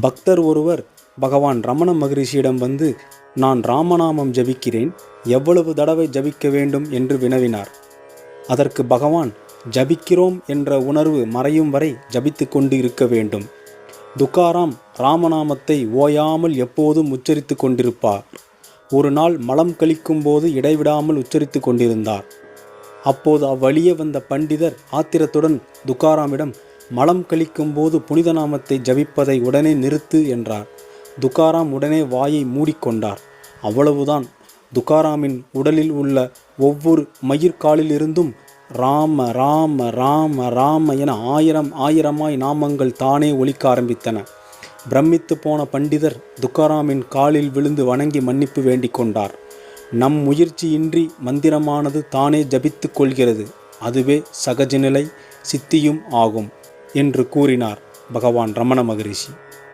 பக்தர் ஒருவர் பகவான் ரமண மகரிஷியிடம் வந்து நான் ராமநாமம் ஜபிக்கிறேன் எவ்வளவு தடவை ஜபிக்க வேண்டும்? என்று வினவினார். அதற்கு பகவான் ஜபிக்கிறோம் என்ற உணர்வு மறையும் வரை ஜபித்து கொண்டு இருக்க வேண்டும். துக்காராம் ராமநாமத்தை ஓயாமல் எப்போதும் உச்சரித்து கொண்டிருப்பார். ஒரு நாள் மலம் கழிக்கும் போது இடைவிடாமல் உச்சரித்து கொண்டிருந்தார். அப்போது அவ்வழியே வந்த பண்டிதர் ஆத்திரத்துடன் துக்காராமிடம் மலம் கழிக்கும் போது புனித நாமத்தை ஜபிப்பதை உடனே நிறுத்து என்றார். துக்காராம் உடனே வாயை மூடிக்கொண்டார். அவ்வளவுதான். துக்காராமின் உடலில் உள்ள ஒவ்வொரு மயிர்காலிலிருந்தும் ராம ராம ராம ராம என ஆயிரம் ஆயிரமாய் நாமங்கள் தானே ஒலிக்க ஆரம்பித்தன. பிரமித்து போன பண்டிதர் துக்காராமின் காலில் விழுந்து வணங்கி மன்னிப்பு வேண்டிக் கொண்டார். நம் முயற்சியின்றி மந்திரமானது தானே ஜபித்து கொள்கிறது. அதுவே சகஜநிலை சித்தியும் ஆகும். என்று கூறினார் பகவான் ரமண மகரிஷி.